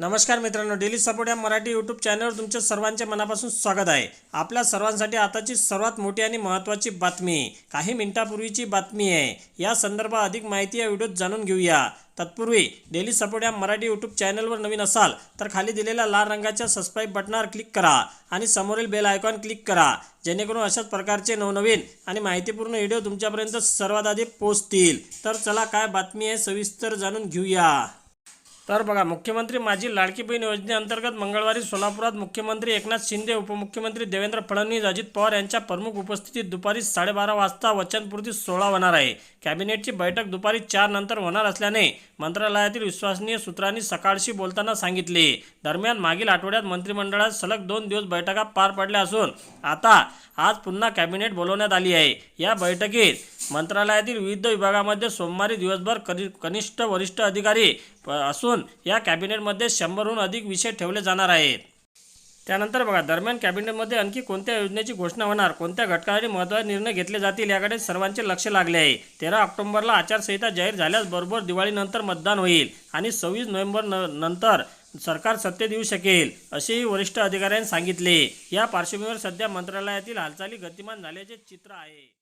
नमस्कार मित्रांनो daily support या मराठी यूट्यूब चॅनलवर तुमच्या सर्वांचे मनापासून स्वागत आहे. आपल्या सर्वांसाठी आताची सर्वात मोठी आणि महत्त्वाची बातमी काही मिनिटापूर्वीची बातमी आहे. या संदर्भात अधिक माहिती या व्हिडिओत जाणून घेऊया. तत्पूर्वी डेली सपोर्ट या मराठी यूट्यूब चॅनलवर नवीन असाल तर खाली दिलेल्या लाल रंगाच्या सबस्क्राईब बटनावर क्लिक करा आणि समोरील बेल आयकॉन क्लिक करा. जेणेकरून अशाच प्रकारचे नवनवीन आणि माहितीपूर्ण व्हिडिओ तुमच्यापर्यंत सर्वात आधी पोहोचतील. तर चला काय बातमी आहे सविस्तर जाणून घेऊया. तर बघा मुख्यमंत्री माझी लाडकी बहीण योजनेअंतर्गत मंगळवारी सोलापुरात मुख्यमंत्री एकनाथ शिंदे उपमुख्यमंत्री देवेंद्र फडणवीस अजित पवार यांच्या प्रमुख उपस्थितीत दुपारी साडेबारा वाजता वचनपूर्ती सोहळा होणार आहे. कॅबिनेटची बैठक दुपारी चार नंतर होणार असल्याने मंत्रालयातील विश्वसनीय सूत्रांनी सकाळशी बोलताना सांगितले. दरम्यान मागील आठवड्यात मंत्रिमंडळात सलग दोन दिवस बैठका पार पडल्या असून आता आज पुन्हा कॅबिनेट बोलवण्यात आली आहे. या बैठकीत मंत्रालयातील विविध विभागामध्ये सोमवारी दिवसभर कनि कनिष्ठ वरिष्ठ अधिकारी प- असून या कॅबिनेटमध्ये शंभरहून अधिक विषय ठेवले जाणार आहेत. त्यानंतर बघा दरम्यान कॅबिनेटमध्ये आणखी कोणत्या योजनेची घोषणा होणार कोणत्या घटकासाठी महत्त्वाचे निर्णय घेतले जातील याकडे सर्वांचे लक्ष लागले आहे. तेरा ऑक्टोबरला आचारसंहिता जाहीर झाल्यास बरोबर दिवाळीनंतर मतदान होईल आणि सव्वीस नोव्हेंबर न नंतर सरकार सत्तेत येऊ शकेल असेही वरिष्ठ अधिकाऱ्यांनी सांगितले. या पार्श्वभूमीवर सध्या मंत्रालयातील हालचाली गतिमान झाल्याचे चित्र आहे.